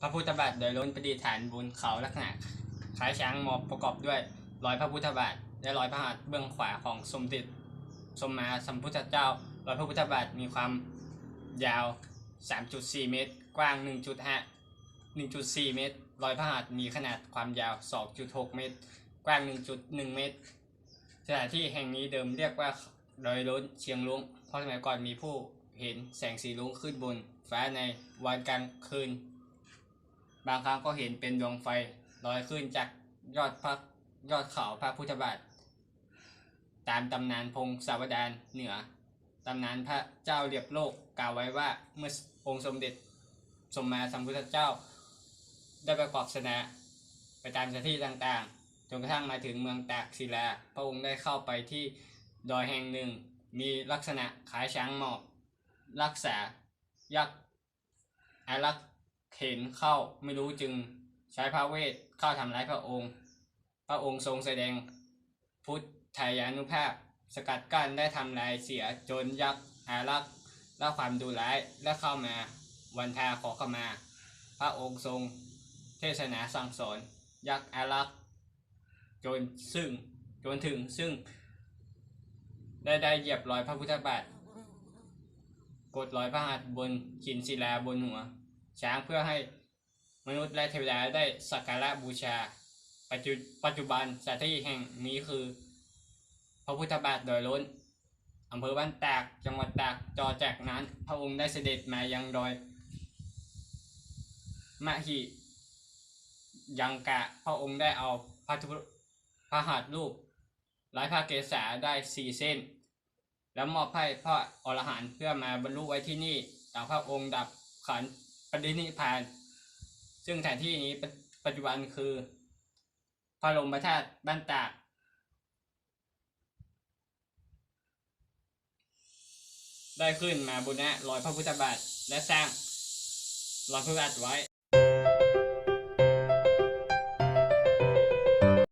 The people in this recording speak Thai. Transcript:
พระพุทธบาทโดยล้นประดิษฐานบนเขาลักษณะคล้ายช้างมอบประกอบด้วยรอยพระพุทธบาทและรอยพระหัตถ์เบื้องขวาของสมเด็จสมมาสัมพุทธเจ้ารอยพระพุทธบาทมีความยาว 3.4 เมตร กว้าง 1.5 1.4 เมตร รอยพระหัตถ์มีขนาดความยาว 2.6 เมตร กว้าง 1.1 เมตร สถานที่แห่งนี้เดิมเรียกว่าดอยล้นเชียงลุงเพราะสมัยก่อนมีผู้เห็นแสงสีลุงขึ้นบนฟ้าในวันกลางคืน บางครั้งก็เห็นเป็นดวงไฟลอยขึ้นจากยอดพระยอดเขาพระพุทธบาท ตามตำนานพงศาวดารเหนือตำนานพระเจ้าเรียบโลกกล่าวไว้ว่าเมื่อองค์สมเด็จสมมาสัมพุทธเจ้า ได้ประกอบศาสนาไปตามสถานที่ต่างๆ จนกระทั่งมาถึงเมืองตากศิลา พระองค์ได้เข้าไปที่ดอยแห่งหนึ่ง มีลักษณะคล้ายช้างหมอบ รักษายักษ์อารักษ์ เข็นเข้าไม่รู้จึงใช้พระเวทเข้าทำร้ายพระองค์ พระองค์ทรงแสดงพุทธายานุภาพ สกัดกั้นได้ทำลายเสียจนยักษ์อารักษ์ละความดูร้ายและเข้ามาวันทาขอเข้ามา พระองค์ทรงเทศนาสั่งสอน ยักษ์อารักษ์จนซึ่งจนถึงซึ่ง ได้ได้เหยียบรอยพระพุทธบาทกดรอยพระหัตถ์บนหินศิลาบนหัว ช้างเพื่อให้มนุษย์และเทวดาได้สักการะบูชา ปัจจุปัจจุบันสถานที่แห่งนี้คือ พระพุทธบาทดอยล้นอำเภอบ้านตากจังหวัดตากต่อจากนั้น พระองค์ได้เสด็จมายังดอยมหิยังกะพระองค์ได้เอาพระทุพระหัตถ์รูปร้ายพระเกศาได้สี่เส้น แล้วมอบให้พระอรหันต์เพื่อมาบรรลุไว้ที่นี่แต่พระองค์ดับขันธ ปรินิพาน ซึ่งสถานที่นี้ปัจจุบันคือพระลมพระธาตุบ้านตาก ได้ขึ้นมาบุญะรอยพระพุทธบาทและสร้างรอยพระบาทไว้